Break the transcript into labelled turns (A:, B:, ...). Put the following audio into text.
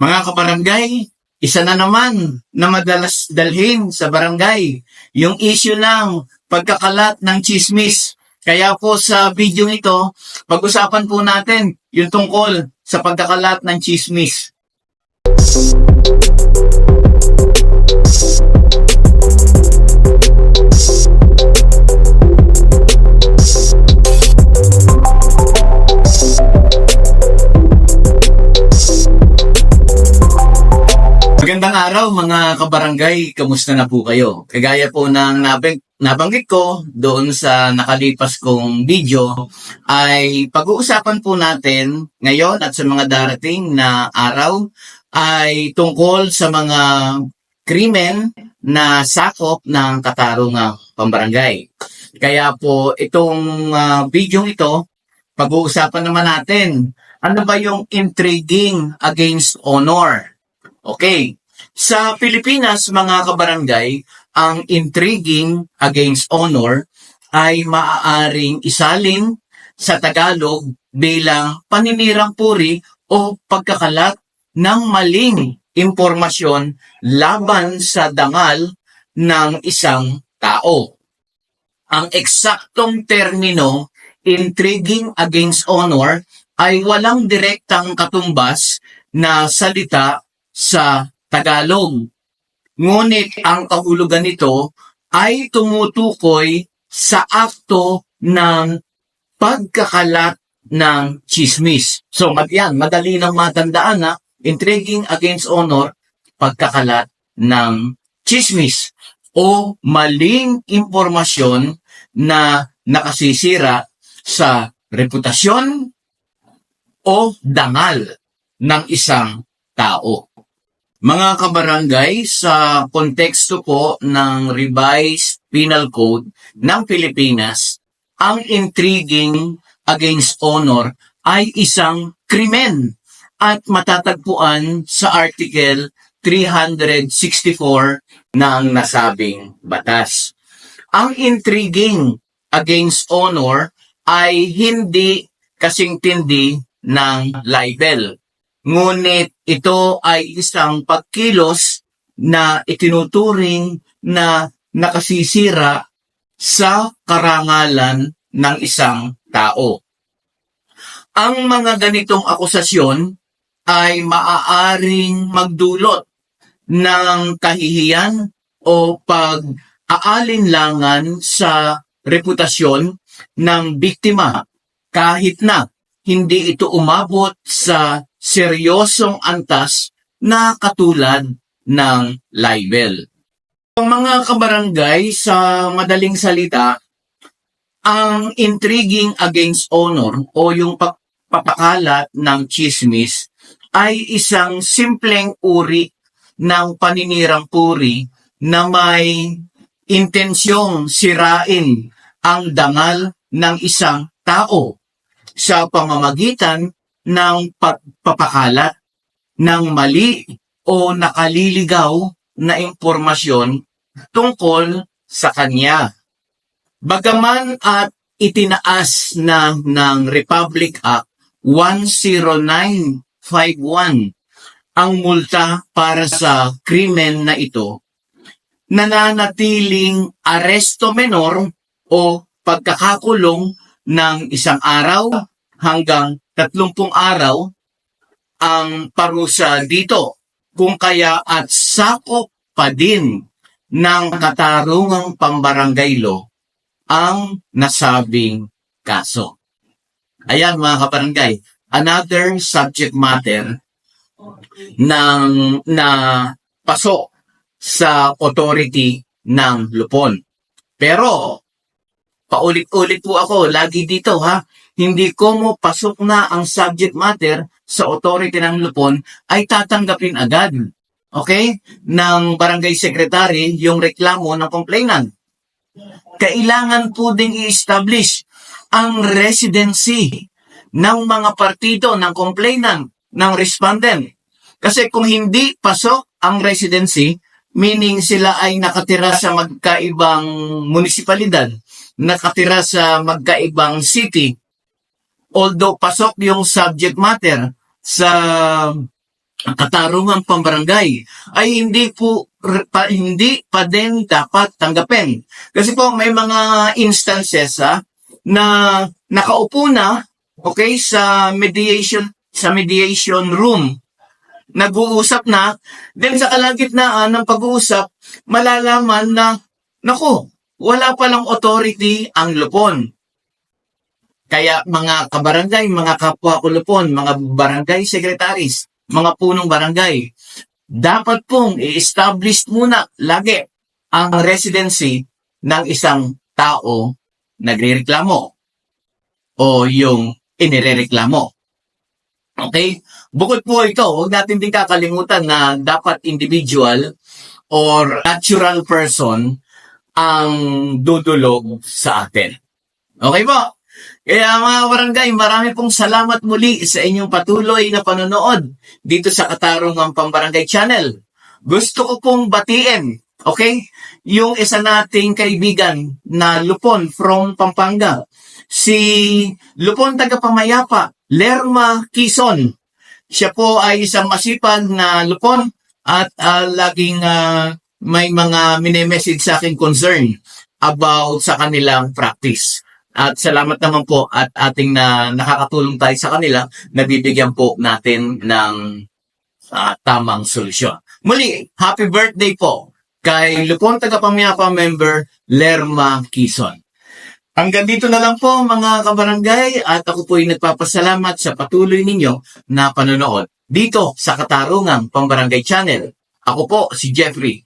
A: Mga kabarangay, isa na naman na madalas dalhin sa barangay, yung issue ng pagkakalat ng chismis. Kaya po sa video ito, pag-usapan po natin yung tungkol sa pagkakalat ng chismis. Magandang araw mga kabarangay, kamusta na po kayo? Kagaya po ng nabang, nabanggit ko doon sa nakalipas kong video ay pag-uusapan po natin ngayon at sa mga darating na araw ay tungkol sa mga krimen na sakop ng katarungang pambarangay. Kaya po itong ah, video ito, pag-uusapan naman natin ano ba yung intriguing against honor? Okay. Sa Pilipinas, mga kabarangay, ang intriguing against honor ay maaaring isalin sa Tagalog bilang paninirang puri o pagkakalat ng maling impormasyon laban sa dangal ng isang tao. Ang eksaktong termino, intriguing against honor, ay walang direktang katumbas na salita sa Tagalog. Ngunit ang kahulugan nito ay tumutukoy sa akto ng pagkakalat ng chismis. So, yan, madali nang matandaan na intriguing against honor, pagkakalat ng chismis o maling impormasyon na nakasisira sa reputasyon o dangal ng isang tao. Mga kabarangay, sa konteksto po ng Revised Penal Code ng Pilipinas, ang intriguing against honor ay isang krimen at matatagpuan sa Article 364 ng nasabing batas. Ang intriguing against honor ay hindi kasing tindi ng libel. Ngunit ito ay isang pagkilos na itinuturing na nakasisira sa karangalan ng isang tao. Ang mga ganitong akusasyon ay maaaring magdulot ng kahihiyan o pag-aalinlangan sa reputasyon ng biktima kahit na hindi ito umabot sa seryosong antas na katulad ng libel. Ang mga kabarangay sa madaling salita, ang intriguing against honor o yung pagpapakalat ng chismis ay isang simpleng uri ng paninirang puri na may intensyong sirain ang dangal ng isang tao sa pamamagitan ng pagpapakalat ng mali o nakaliligaw na impormasyon tungkol sa kanya. Bagaman at itinaas na ng Republic Act 10951 ang multa para sa krimen na ito, nananatiling aresto menor o pagkakakulong ng isang araw hanggang 30 araw ang parusa dito. Kung kaya at sakop pa din ng katarungang pambarangay law ang nasabing kaso. Ayan mga kabarangay, another subject matter ng na pasok sa authority ng Lupon. Pero paulit-ulit po ako lagi dito ha, hindi ko mo pasok na ang subject matter sa authority ng Lupon ay tatanggapin agad. Okay? Ng barangay secretary yung reklamo ng complainant. Kailangan po ding i-establish ang residency ng mga partido ng complainant, ng respondent. Kasi kung hindi pasok ang residency, meaning sila ay nakatira sa magkaibang munisipalidad, nakatira sa magkaibang city, although pasok yung subject matter sa katarungang pambarangay ay hindi po pa, hindi pa din dapat tanggapin. Kasi po may mga instances ah, na nakaupo na okay sa mediation sa mediation room nag-uusap na then sa kalagitnaan ng pag-uusap malalaman na nako wala palang authority ang lupon kaya mga kabarangay, mga kapwa ko lupon, mga barangay secretaries, mga punong barangay, dapat pong i-establish muna lagi ang residency ng isang tao nagrereklamo o yung inirereklamo. Okay? Bukod po ito, huwag natin din kakalimutan na dapat individual or natural person ang dudulog sa atin. Okay po? Kaya mga barangay, marami pong salamat muli sa inyong patuloy na panonood dito sa Katarungang Pambarangay Channel. Gusto ko pong batiin, okay? Yung isa nating kaibigan na Lupon from Pampanga. Si Lupon Tagapamayapa, Lerma Quezon. Siya po ay isang masipag na Lupon at ah, laging ah, may mga mini-message sa akin concern about sa kanilang practice. At salamat naman po at ating na nakakatulong tayo sa kanila, nabibigyan po natin ng ah, tamang solusyon. Muli, happy birthday po kay Lupon Tagapamiyapa member Lerma Quezon. Hanggang dito na lang po mga kabarangay at ako po ay nagpapasalamat sa patuloy ninyo na panonood dito sa Katarungang Pambarangay Channel. Ako po si Jeffrey